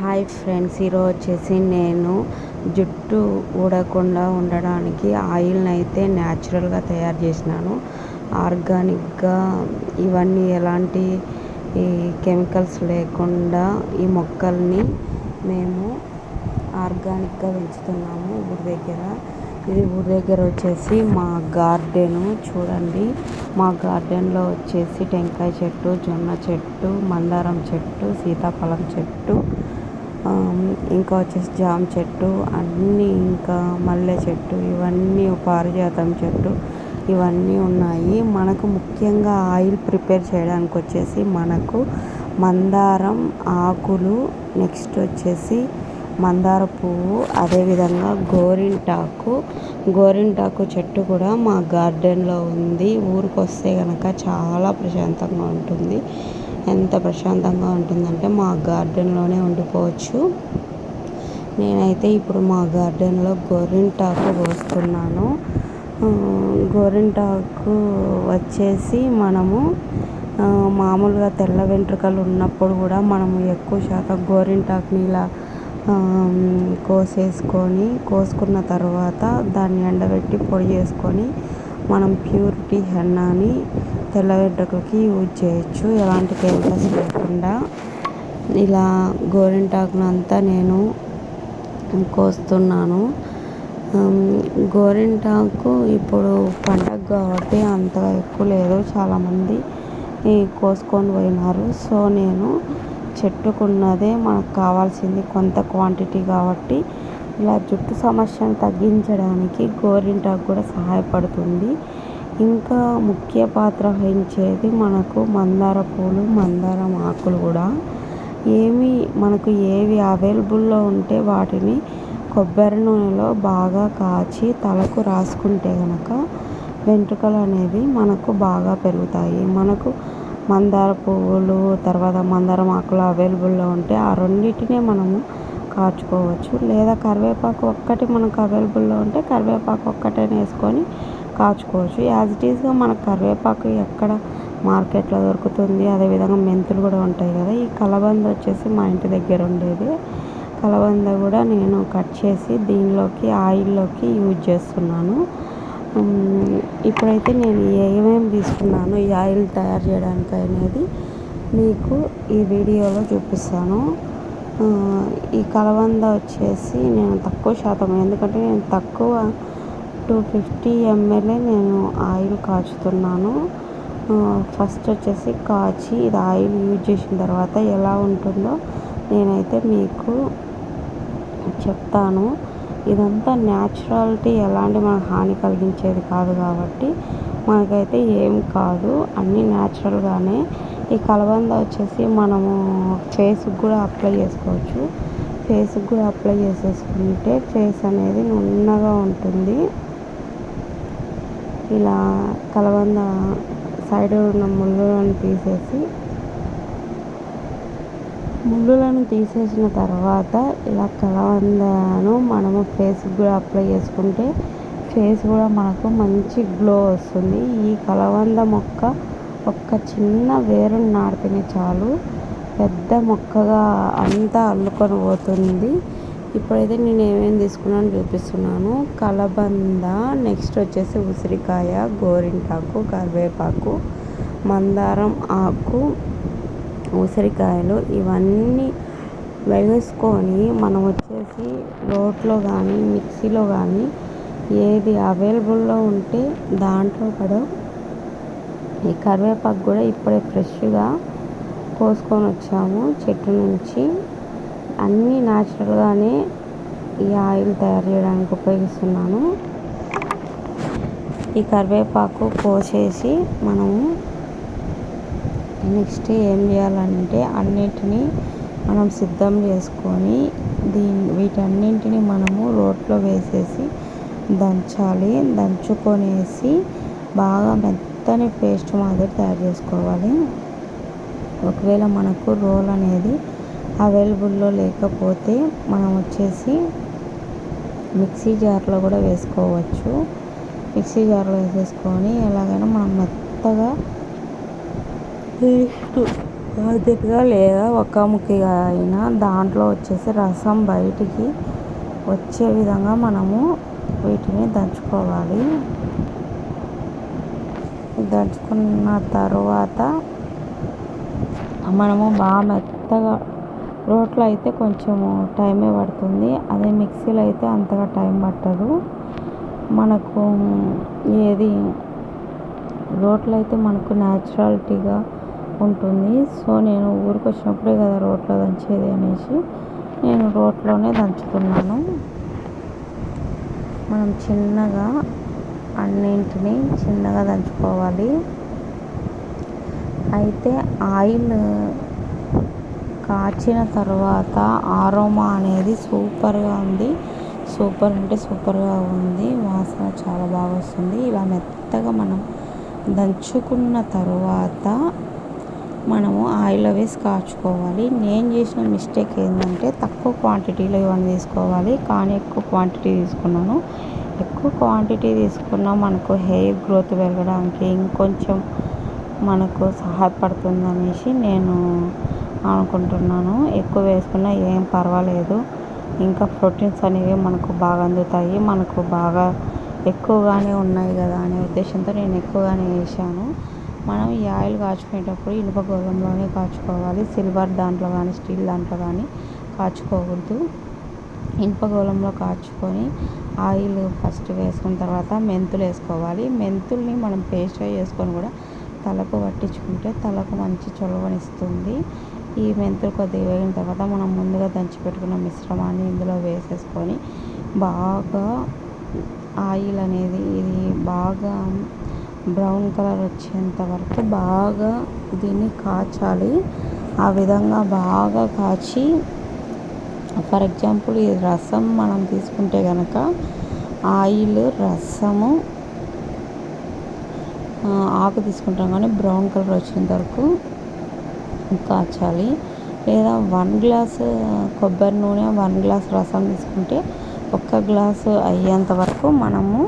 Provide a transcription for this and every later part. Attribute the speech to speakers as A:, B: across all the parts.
A: Hi friends ఈరోజు వచ్చేసి నేను జుట్టు ఊడకుండా ఉండడానికి ఆయిల్ని అయితే న్యాచురల్గా తయారు చేసినాను. ఆర్గానిక్గా ఇవన్నీ ఎలాంటి ఈ కెమికల్స్ లేకుండా ఈ మొక్కల్ని మేము ఆర్గానిక్గా పెంచుతున్నాము ఊరి దగ్గర. ఇది ఊరి దగ్గర వచ్చేసి మా గార్డెను చూడండి. మా గార్డెన్లో వచ్చేసి టెంకాయ చెట్టు జొన్న చెట్టు మందారం చెట్టు సీతాఫలం చెట్టు ఇంకా వచ్చేసి జామ చెట్టు అన్నీ ఇంకా మల్లె చెట్టు ఇవన్నీ పారిజాతం చెట్టు ఇవన్నీ ఉన్నాయి. మనకు ముఖ్యంగా ఆయిల్ ప్రిపేర్ చేయడానికి వచ్చేసి మనకు మందారం ఆకులు నెక్స్ట్ వచ్చేసి మందార పువ్వు అదేవిధంగా గోరింటాకు. గోరింటాకు చెట్టు కూడా మా గార్డెన్లో ఉంది. ఊరికి వస్తే కనుక చాలా ప్రశాంతంగా ఉంటుంది. ఎంత ప్రశాంతంగా ఉంటుందంటే మా గార్డెన్లోనే ఉండిపోవచ్చు. నేనైతే ఇప్పుడు మా గార్డెన్లో గోరింటాకు కోస్తున్నాను. గోరింటాకు వచ్చేసి మనము మామూలుగా తెల్ల వెంట్రుకలు ఉన్నప్పుడు కూడా మనము ఎక్కువ శాతం గోరింటాకుని ఇలా కోసేసుకొని కోసుకున్న తర్వాత దాన్ని ఎండబెట్టి పొడి చేసుకొని మనం ప్యూరిటీ హెన్నాని తెల్ల యూజ్ చేయొచ్చు. ఎలాంటి కెమికల్స్ లేకుండా. ఇలా గోరింటాకును అంతా నేను కోస్తున్నాను. గోరింటాకు ఇప్పుడు పండగ కాబట్టి అంతగా ఎక్కువ లేదు. చాలామంది కోసుకొని పోయినారు. సో నేను చెట్టుకున్నదే మనకు కావాల్సింది కొంత క్వాంటిటీ కాబట్టి ఇలా జుట్టు సమస్యను తగ్గించడానికి గోరింటాకు కూడా సహాయపడుతుంది. ఇంకా ముఖ్య పాత్ర వహించేది మనకు మందార పూలు మందారం ఆకులు కూడా. ఏమి మనకు ఏవి అవైలబుల్లో ఉంటే వాటిని కొబ్బరి నూనెలో బాగా కాచి తలకు రాసుకుంటే కనుక వెంట్రుకలు అనేవి మనకు బాగా పెరుగుతాయి. మనకు మందార పువ్వులు తర్వాత మందారం ఆకులు అవైలబుల్లో ఉంటే ఆ రెండింటినే మనము కాచుకోవచ్చు. లేదా కరివేపాకు ఒక్కటి మనకు అవైలబుల్లో ఉంటే కరివేపాకు ఒక్కటే వేసుకొని కాచుకోవచ్చు. యాజ్ ఇట్ ఈస్గా మనకు కరివేపాకు ఎక్కడ మార్కెట్లో దొరుకుతుంది అదేవిధంగా మెంతులు కూడా ఉంటాయి కదా. ఈ కలబంద వచ్చేసి మా ఇంటి దగ్గర ఉండేది. కలబంద కూడా నేను కట్ చేసి దీనిలోకి ఆయిల్లోకి యూజ్ చేస్తున్నాను. ఇప్పుడైతే నేను ఏమేమి తీసుకున్నాను ఈ ఆయిల్ తయారు చేయడానికి అనేది మీకు ఈ వీడియోలో చూపిస్తాను. ఈ కలబంద వచ్చేసి నేను తక్కువ శాతం ఎందుకంటే నేను తక్కువ టూ ఫిఫ్టీ ఎంఎల్ఏ నేను ఆయిల్ కాచుతున్నాను. ఫస్ట్ వచ్చేసి కాచి ఇది ఆయిల్ యూజ్ చేసిన తర్వాత ఎలా ఉంటుందో నేనైతే మీకు చెప్తాను. ఇదంతా న్యాచురాలిటీ ఎలాంటి మనకు హాని కలిగించేది కాదు కాబట్టి మనకైతే ఏం కాదు. అన్నీ న్యాచురల్గానే ఈ కలబంద వచ్చేసి మనము ఫేస్కి కూడా అప్లై చేసుకోవచ్చు. ఫేస్కి కూడా అప్లై చేసేసుకుంటే ఫేస్ అనేది నున్నగా ఉంటుంది. ఇలా కలబంద సైడ్ ఉన్న ముళ్ళులను తీసేసి ముళ్ళులను తీసేసిన తర్వాత ఇలా కలవందను మనము ఫేస్కి కూడా అప్లై చేసుకుంటే ఫేస్ కూడా మనకు మంచి గ్లో వస్తుంది. ఈ కలవంద మొక్క ఒక్క చిన్న వేరుని నాటితేనే చాలు. పెద్ద మొక్కగా అంతా అల్లుకొని పోతుంది. ఇప్పుడైతే నేను ఏమేమి తీసుకున్నాను చూపిస్తున్నాను. కలబంద నెక్స్ట్ వచ్చేసి ఉసిరికాయ గోరింటాకు కరివేపాకు మందారం ఆకు ఉసిరికాయలు ఇవన్నీ వేసుకొని మనం వచ్చేసి రోట్లో కానీ మిక్సీలో కానీ ఏది అవైలబుల్లో ఉంటే దాంట్లో కూడా ఈ కరివేపాకు కూడా ఇప్పుడే ఫ్రెష్గా కోసుకొని వచ్చాము. చెట్టు నుంచి అన్నీ న్యాచురల్గానే ఈ ఆయిల్ తయారు చేయడానికి ఉపయోగిస్తున్నాను. ఈ కరివేపాకు కోసేసి మనము నెక్స్ట్ ఏం చేయాలంటే అన్నిటినీ మనం సిద్ధం చేసుకొని దీని వీటన్నింటిని మనము రోట్లో వేసేసి దంచాలి. దంచుకొనేసి బాగా మెత్తని పేస్ట్ మాదిరి తయారు చేసుకోవాలి. ఒకవేళ మనకు రోల్ అనేది అవైలబుల్లో లేకపోతే మనం వచ్చేసి మిక్సీ జార్లో కూడా వేసుకోవచ్చు. మిక్సీ జార్లో వేసేసుకొని ఎలాగైనా మనం మెత్తగా పేస్ట్ కొద్దిగా లేదా ఒక ముక్కిగా అయినా దాంట్లో వచ్చేసి రసం బయటికి వచ్చే విధంగా మనము వీటిని దంచుకోవాలి. దంచుకున్న తర్వాత మనము బాగా మెత్తగా రోట్లో అయితే కొంచెము టైమే పడుతుంది. అదే మిక్సీలో అయితే అంతగా టైం పట్టదు. మనకు ఏది రోట్లో అయితే మనకు న్యాచురాలిటీగా ఉంటుంది. సో నేను ఊరికి వచ్చినప్పుడే కదా రోట్లో దంచేది అనేసి నేను రోట్లోనే దంచుతున్నాను. మనం చిన్నగా అన్నింటినీ చిన్నగా దంచుకోవాలి. అయితే ఆయిల్ కాచిన తర్వాత ఆరోమా అనేది సూపర్గా ఉంది. సూపర్ అంటే సూపర్గా ఉంది. వాసన చాలా బాగా వస్తుంది. ఇలా మెత్తగా మనం దంచుకున్న తర్వాత మనము ఆయిల్లో వేసి కాచుకోవాలి. నేను చేసిన మిస్టేక్ ఏంటంటే తక్కువ క్వాంటిటీలో ఇవన్నీ తీసుకోవాలి. కానీ ఎక్కువ క్వాంటిటీ తీసుకున్నాను. ఎక్కువ క్వాంటిటీ తీసుకున్నా మనకు హెయిర్ గ్రోత్ పెరగడానికి ఇంకొంచెం మనకు సహాయపడుతుంది అనేసి నేను అనుకుంటున్నాను. ఎక్కువ వేసుకున్నా ఏం పర్వాలేదు. ఇంకా ప్రోటీన్స్ అనేవి మనకు బాగా అందుతాయి. మనకు బాగా ఎక్కువగానే ఉన్నాయి కదా అనే ఉద్దేశంతో నేను ఎక్కువగానే వేసాను. మనం ఈ ఆయిల్ కాచుకునేటప్పుడు ఇనుప గోళంలోనే కాచుకోవాలి. సిల్వర్ దాంట్లో కానీ స్టీల్ దాంట్లో కానీ కాచుకోవద్దు ఇనుప గోళంలో కాచుకొని ఆయిల్ ఫస్ట్ వేసుకున్న తర్వాత మెంతులు వేసుకోవాలి. మెంతుల్ని మనం పేస్ట్గా చేసుకొని కూడా తలకు పట్టించుకుంటే తలకు మంచి చొలవనిస్తుంది. ఈ మెంతులు కొద్దిగా వేగిన తర్వాత మనం ముందుగా దంచి పెట్టుకున్న మిశ్రమాన్ని ఇందులో వేసేసుకొని బాగా ఆయిల్ అనేది ఇది బాగా బ్రౌన్ కలర్ వచ్చేంత వరకు బాగా దీన్ని కాచాలి. ఆ విధంగా బాగా కాచి ఫర్ ఎగ్జాంపుల్ ఈ రసం మనం తీసుకుంటే కనుక ఆయిల్ రసము ఆకు తీసుకుంటాం కానీ బ్రౌన్ కలర్ వచ్చేంత వరకు కాచాలి లేదా వన్ గ్లాస్ కొబ్బరి నూనె వన్ గ్లాస్ రసం తీసుకుంటే ఒక్క గ్లాసు అయ్యేంత వరకు మనము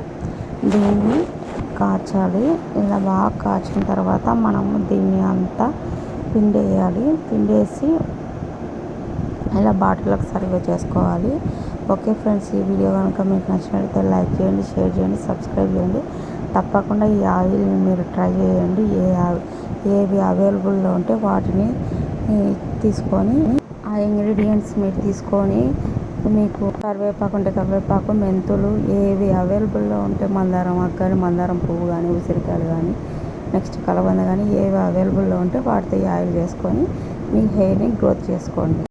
A: దీన్ని కాచాలి. ఇలా బాగా కాచిన తర్వాత మనము దీన్ని అంతా పిండేయాలి. పిండేసి ఇలా బాటిల్లోకి సర్వ్ చేసుకోవాలి. ఓకే ఫ్రెండ్స్ ఈ వీడియో కనుక మీకు నచ్చినట్లయితే లైక్ చేయండి షేర్ చేయండి సబ్స్క్రైబ్ చేయండి. తప్పకుండా ఈ ఆయిల్ని మీరు ట్రై చేయండి. ఏ ఏవి అవైలబుల్లో ఉంటే వాటిని తీసుకొని ఆ ఇంగ్రీడియంట్స్ మీరు తీసుకొని మీకు కరివేపాకు ఉంటే కరివేపాకు మెంతులు ఏవి అవైలబుల్లో ఉంటే మందారం ఆకు కానీ మందారం పువ్వు కానీ ఉసిరికాయలు కానీ నెక్స్ట్ కలబంద కానీ ఏవి అవైలబుల్లో ఉంటే వాటితో ఈ ఆయిల్ చేసుకొని మీ హెయిర్ని గ్రోత్ చేసుకోండి.